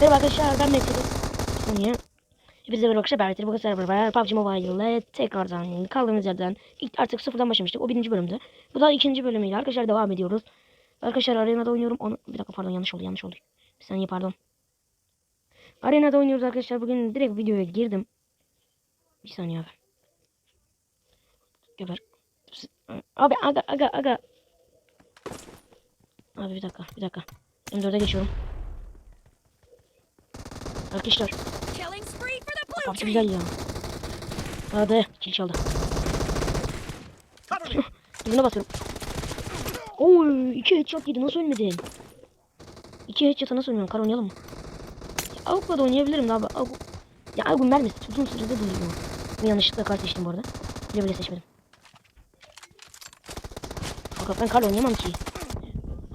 Merhaba arkadaşlar ben Metin. Saniye. Hepinize merhaba arkadaşlar. Ben Metin. Bugün sizlerle beraber PUBG Mobile ile tekrardan kaldığımız yerden ilk artık sıfırdan başlamıştık. O birinci bölümdü. Bu da ikinci bölümüyle arkadaşlar devam ediyoruz. Arkadaşlar arenada oynuyorum. Onu... Bir dakika pardon yanlış oldu yanlış oldu. Bir saniye pardon. Arenada oynuyoruz arkadaşlar. Bugün direkt videoya girdim. Bir saniye abi. Geber. Abi aga aga aga. Abi bir dakika bir dakika. M4'e geçiyorum. Arkadaşlar team. güzel ya. Hadi kill çaldı. Düğüne basıyorum. Oy iki headshot yedi nasıl ölmedin? İki headshot'a nasıl ölmüyorsun? Kar oynayalım mı? Avukla da oynayabilirim abi. Avuk... Ya Avuk'un mermisi uzun sürede duyuyor. Ben yanlışlıkla kar seçtim bu arada. Bile bile seçmedim. Fakat ben karla oynayamam ki.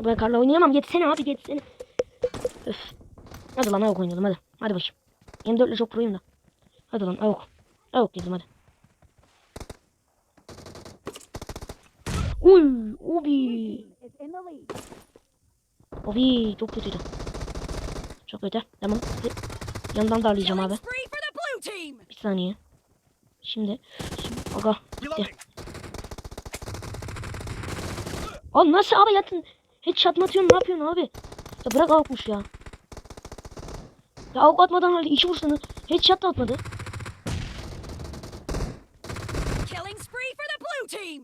Ben karla oynayamam. Yetsene abi yetsene. Öf. Hadi lan Avuk oynayalım hadi. Hadi bakayım. M4 ile çok proyum da. Hadi lan Avuk. Avuk dedim hadi. Uy, lead. Obi çok kötüydü. Çok kötü. Tamam. Yandan darlayacağım abi. Bir saniye. Şimdi. Aga. Reloading. Oğlum nasıl abi yatın? Hiç çatma atıyorsun ne yapıyorsun abi? Ya bırak avukmuş ya. Ya avuk atmadan halde iki vursanız çat da atmadı. Killing spree for the blue team.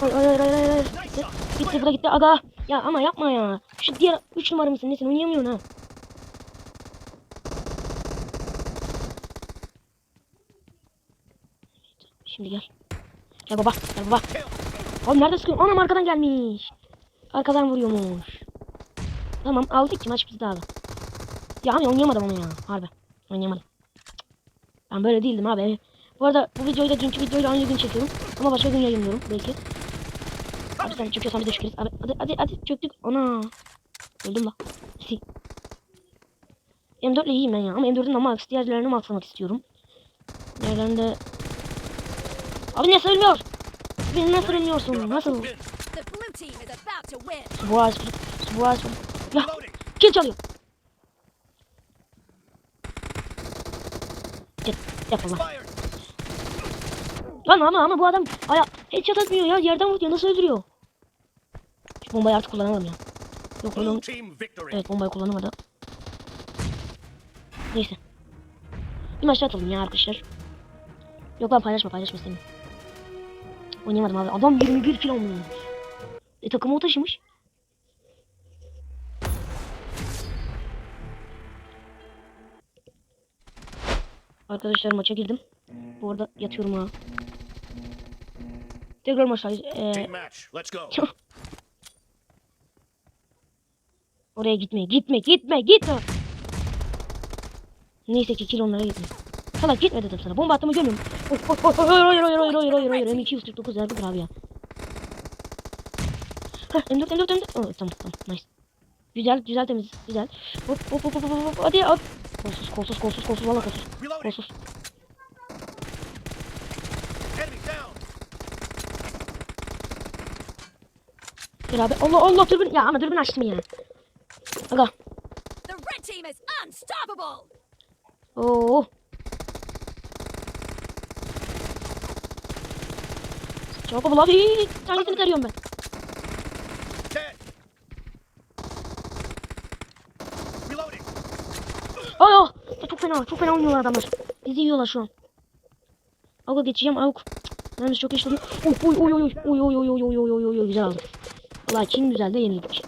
Hayır hayır. hayır. Nice shot. Gitti bırak gitti aga. Ya ama yapma ya. Şu diğer 3 numara mısın nesin oynayamıyorsun ha. Şimdi gel. Gel baba. Gel baba. Oğlum nerede sıkıyorsun? Anam arkadan gelmiş. Arkadan vuruyormuş. Tamam aldık ki maç bizde abi. Ya abi oynayamadım onu ya. Harbi. Oynayamadım. Ben böyle değildim abi. Bu arada bu videoyu da dünkü videoyla aynı gün çekiyorum. Ama başka gün yayınlıyorum belki. Abi sen çöküyorsan bir de çökeriz. Abi hadi hadi hadi çöktük. Ana. Öldüm la. Si. M4 ile iyiyim ben ya. Ama M4'ün de max. Diğerlerini maxlamak istiyorum. Diğerlerinde... Abi nasıl ölmüyor? Abi nasıl ölmüyorsun? Nasıl? Blue team Reloading. kill çalıyor. Yapma lan. Fire. Lan ama ama bu adam aya headshot atmıyor ya. Yerden vuruyor. Nasıl öldürüyor? Şu bombayı artık kullanamam ya. Yok victory. Evet bombayı kullanamadı. Neyse. Bir maç daha atalım ya arkadaşlar. Yok lan paylaşma paylaşma istemiyorum. Oynayamadım abi. Adam 21 kilo olmuş. E takımı o taşımış. Arkadaşlar maça girdim. Bu arada yatıyorum ha. Tekrar maçtayız. Ee. Oraya gitme, gitme, gitme, gitme. Neyse ki kill onlara gitme. Salak gitme dedim sana. Bomba attığımı görmüyor musun? Oh, oh, oh, hayır, hayır, hayır, hayır, hayır, hayır, hayır. M249 verdi abi ya. Hah, M4, M4, M4. Oh, tamam, tamam, nice. Güzel, güzel temiz, güzel. Hop, hop, hop, hop, hop, hop. Hadi, hop. Kolsuz, kolsuz, kolsuz, kolsuz, valla kolsuz, kolsuz. Gel abi. Allah, Allah, dürbün. Ya ama dürbün açtım ya. Aga. Oo. Çok bul abi. Tanesini tarıyorum ben. Dead. Reloading. Ay oh. Fena. Çok fena oynuyorlar adamlar. Bizi yiyorlar şu an. Avuk geçeceğim avuk. Yalnız çok işledim. Oy oy oy oy oy oy oy oy oy oy oy oy oy güzel aldım. Vallahi Çin güzel de yenildik.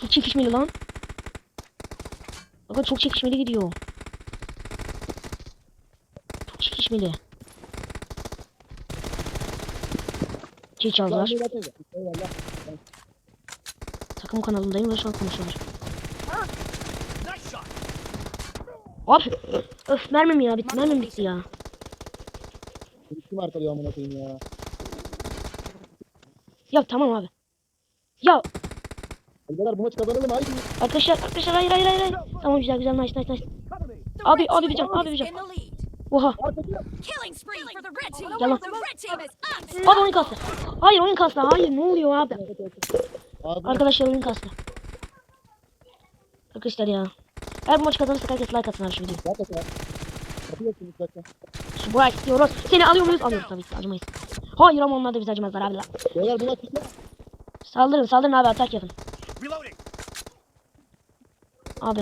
Çok çekişmeli lan. Bakın çok çekişmeli gidiyor. Çok çekişmeli. Çiğ çaldılar. Takım kanalındayım ve şu an konuşuyorlar. Nice shot. Abi öf mermim ya bitti mermim bitti ya. Kim arkalıyor amına koyayım ya? Ya tamam abi. Ya Beyler bu maçı kazanalım haydi. arkadaşlar arkadaşlar hayır hayır hayır. hayır. Tamam güzel güzel nice nice nice. Abi, abi bir can, abi bir can. in the lead. Oha. Killing spree for the red team. Gel lan. The red team is Abi unstoppable. oyun kastı. Hayır oyun kastı. Hayır ne oluyor abi? Abi Arkadaşlar oyun kastı. Arkadaşlar ya. Eğer bu maçı kazanırsak herkes like atsın abi şu videoyu. Yat aşağı. Kapı yok şimdi zaten. Subray diyoruz. Seni alıyor muyuz? Alıyoruz tabii ki acımayız. Hayır ama onlar da bizi acımazlar abi. lan. Beyler bu maç bitti. Saldırın saldırın abi atak yapın. Abi.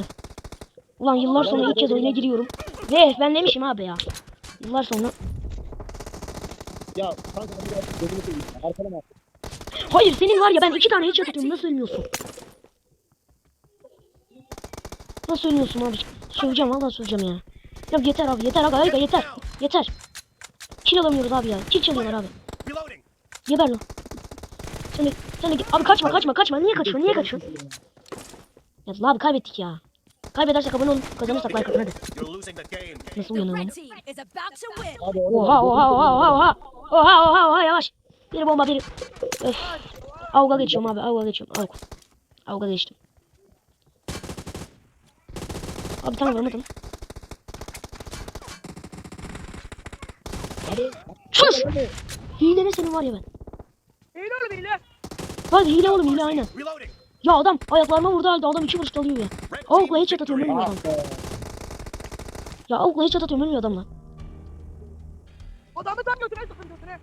Ulan yıllar sonra ilk kez oyuna giriyorum. Ve ben demişim abi ya. Yıllar sonra. Ya kanka ben biraz gözümü seveyim. Arkalama. Hayır senin var ya ben iki tane headshot atıyorum. Nasıl ölmüyorsun? Nasıl ölmüyorsun abi? Söyleyeceğim vallahi söyleyeceğim ya. Ya yeter abi yeter abi Ayga yeter. Yeter. Kill alamıyoruz abi ya. Kill çalıyorlar abi. Geber lan. Sen de, sen de abi kaçma kaçma kaçma. Niye kaçıyorsun? Niye kaçıyorsun? Ya abi kaybettik ya. Kaybedersek abone olun. Kazanırsak like atın hadi. Nasıl uyanıyor lan? Oha oha oha oha oha. Oha oha oha yavaş. Bir bomba bir. Öf. Avga geçiyorum abi avga geçiyorum. Avga. Avga geçtim. Abi tamam vuramadım. Sus! Hile ne senin var ya ben. Hile oğlum hile. Bak hile oğlum hile aynen. Ya adam ayaklarıma vurdu halde adam iki vuruş dalıyor ya. Avukla headshot atıyorum ölmüyor adam. Ya avukla headshot atıyorum ölmüyor adam lan. Adamı tam götüne sıkın götüne.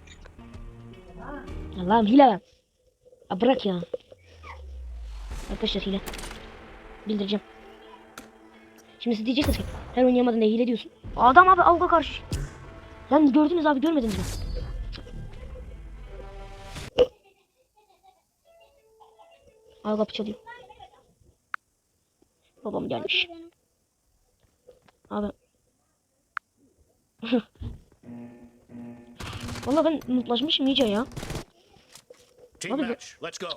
Allah'ım hile lan. Ya bırak ya. Arkadaşlar hile. Bildireceğim. Şimdi siz diyeceksiniz ki her oynayamadın diye hile diyorsun. Adam abi avuga karşı. Lan gördünüz abi görmediniz mi? Abi kapı çalıyor. Babam gelmiş. Abi. Valla ben mutlaşmışım iyice ya. Team Abi match. Let's go.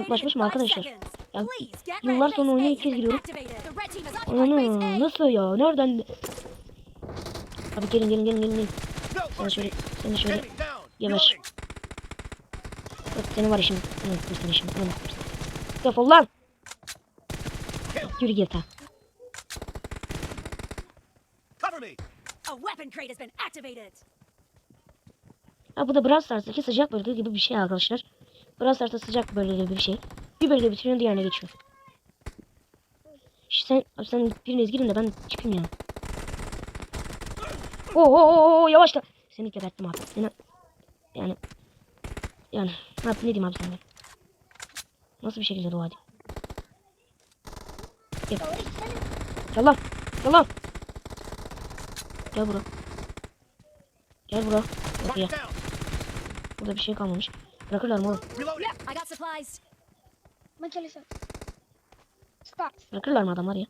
Unutlaşmış mı arkadaşlar? Ya, yıllar sonra oyuna ilk kez giriyorum. Ana nasıl ya? Nereden? Abi gelin gelin gelin gelin. Sana şöyle, sana şöyle. Yavaş. Yok senin var işin. Anam dur seni şimdi. Anam dur seni. Defol lan. Yürü git ha. Ha bu da Brawl Stars'daki sıcak bölge gibi bir şey arkadaşlar. Brawl sıcak bölge gibi bir şey. Bir bölge bitiriyor diğerine geçiyor. Şu sen, sen biriniz girin de ben çıkayım ya. Oo, oo, oo, oo, yavaş da. Seni geberttim abi. Seni, yani yani ne yapayım ne diyeyim abi sana. Nasıl bir şekilde dua edeyim. Gel. Gel lan. Gel lan. Gel bura. Gel bura. Bak ya. Mark down. Burada bir şey kalmamış. Bırakırlar mı oğlum? Reloading. I got supplies. Maalesef. Start. Bırakırlar mı adamlar ya?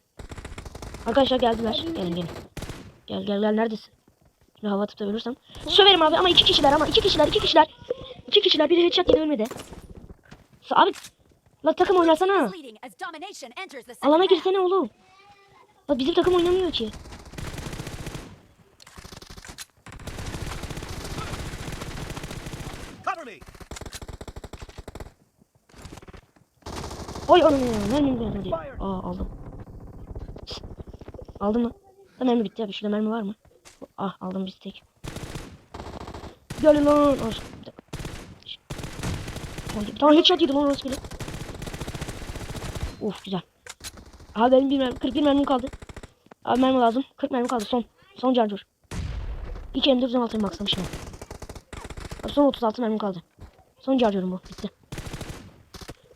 Arkadaşlar geldiler. Gelin gelin. Gel gel gel neredesin? Bir hava atıp da ölürsem. Söverim abi ama iki kişiler ama iki kişiler iki kişiler. İki kişiler biri headshot yedi ölmedi. Sa- Abi La takım oynasana. Alana girsene oğlum. Bak bizim takım oynamıyor ki. Cover me. Oy oy mermim gelmedi. Aa aldım. Aldım mı? Ha, mermi bitti abi. Şurada mermi var mı? Ah aldım bir tek. Gel lan. Al, bir tane headshot yedim lan orası bile. Uf güzel. Abi benim bir mermi, 41 mermim kaldı. Abi mermi lazım. 40 mermi kaldı son. Son charger. 2 M4 16 maxlamışım. Abi son 36 mermim kaldı. Son charger'ım bu. Bitti.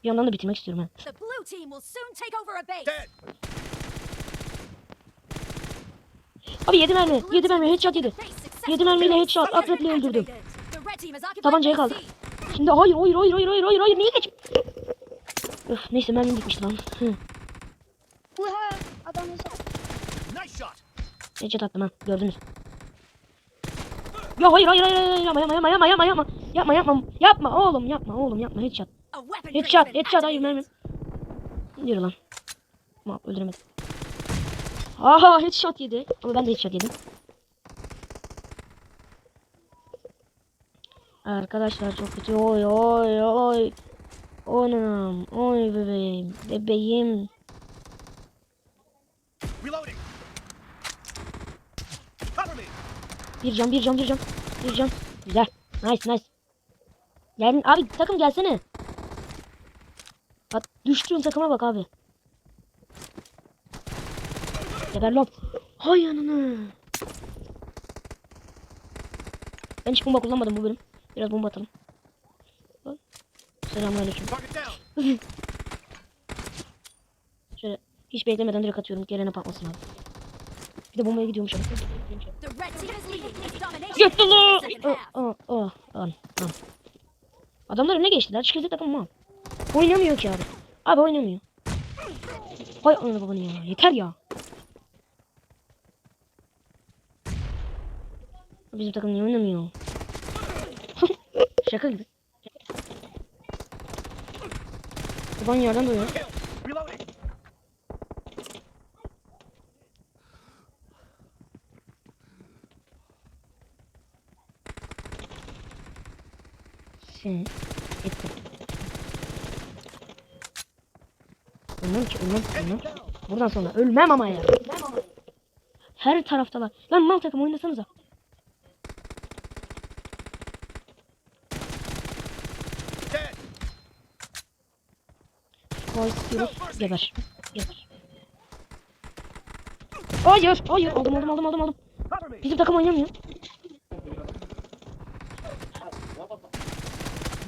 Bir yandan da bitirmek istiyorum ben. The blue team will soon take over a base. Dead. Abi 7 mermi. Blue 7 team mermi headshot yedi. 7 mermiyle headshot atletle öldürdüm. Tabancaya kaldı. Şimdi hayır hayır hayır hayır hayır hayır hayır niye geç? Öf neyse mermim bitmişti lan. Hı. Adam. Headshot attım ha gördünüz. Ya hayır hayır hayır hayır yapma yapma yapma yapma yapma yapma yapma yapma yapma oğlum yapma oğlum yapma headshot Headshot headshot hayır mermim activated. yürü lan Ma öldüremedim Aha headshot yedi ama ben de headshot yedim Arkadaşlar çok kötü oy oy oy Onum oy bebeğim bebeğim Reloading. Bir can bir can bir can. Bir can. Güzel. Nice nice. Gel abi takım gelsene. Bak düştüğün takıma bak abi. Geber lan. Hay yanına. Ben hiç bomba kullanmadım bu bölüm. Biraz bomba atalım. Selamünaleyküm. Şöyle hiç beklemeden direkt atıyorum. Gelene patlasın abi. Bir de bombaya gidiyormuş abi. Gitti lan. Oh, oh, oh, oh, oh. Adamlar önüne geçtiler. Şikayet takım mal. Oynamıyor ki abi. Abi oynamıyor. Hay ananı babanı ya. Yeter ya. Bizim takım niye oynamıyor? Şaka gibi. Baban yerden. Reloading. Seni ettim. Ölmem ölmem. Buradan sonra ölmem ama ya. Her taraftalar. Lan mal takım oynasanıza. Dead. Koy istiyoruz. Geber. Geber. Hayır, hayır. Aldım, aldım, aldım, aldım, aldım. Bizim takım oynamıyor.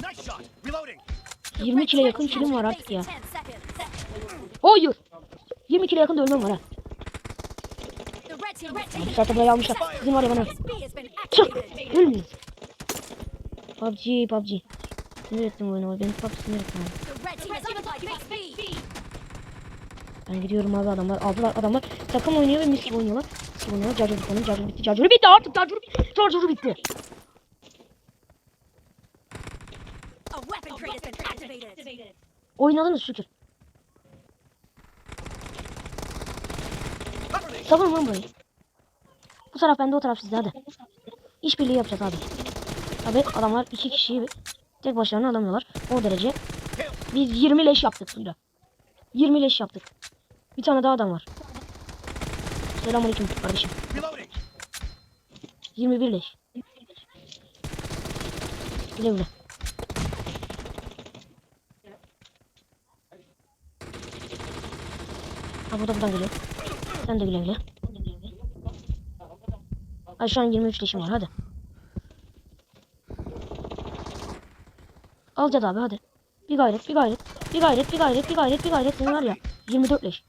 Nice shot. Reloading. 20 kilo yakın kilim var artık ya. in 10 seconds. Hayır. 20 kilo yakın da ölmem var ha. Saate burayı almışlar. Bizim var ya bana. Çık. Ölmüyor. PUBG, PUBG. Sinir ettim oyunu. Beni PUBG sinir ettim abi. Ben gidiyorum abi adamlar aldılar adamlar takım oynuyor ve mis gibi oynuyorlar. Mis gibi oynuyorlar. Carcur bitti. Carcur bitti. Carcur bitti artık. Carcur bitti. Carcur bitti. Oynadınız şükür. Savun lan burayı. Bu taraf bende o taraf sizde hadi. İşbirliği yapacağız abi. Abi adamlar iki kişiyi tek başlarına alamıyorlar. O derece. Biz 20 leş yaptık burada. 20 leş yaptık. Bir tane daha adam var. Selamünaleyküm kardeşim. Reloading. 21 leş. Güle güle. Ha bu da buradan geliyor. Sen de güle güle. Ay şu an 23 leşim var hadi. Alacağız abi hadi. Bir gayret bir gayret. Bir gayret bir gayret bir gayret bir gayret. Senin var ya 24 leş.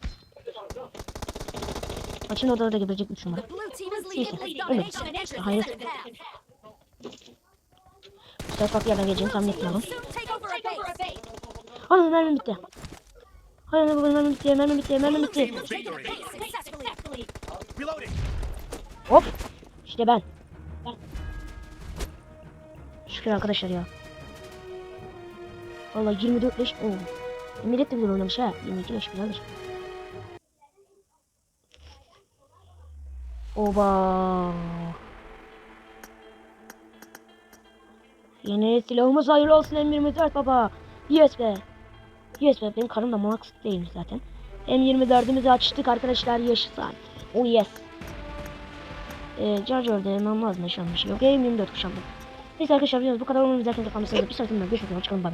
Açın odada da geberecek 3 numara. Neyse, the Hayır. sefer farklı yerden geleceğini tahmin etmiyorum. Ana mermim bitti. Hay ana baba mermim bitti, mermim bitti, mermim bitti. Hop. İşte ben. Şükür arkadaşlar ya. Vallahi 24 leş. Oo. Millet de güzel oynamış ha. 22 leş güzeldir. Oba. Yeni silahımız hayırlı olsun M24 baba. Yes be. Yes be benim karım da max değilmiş zaten. M24'ümüzü açtık arkadaşlar yaşasın. Oh yes. Eee Charger'da hemen lazım yaşanmış. Yok M24 kuşandım. Neyse arkadaşlar videomuz bu kadar. Umarım izlerken de kalmışsınızdır. Bir sonraki bölümde görüşmek üzere. Hoşçakalın. Bye.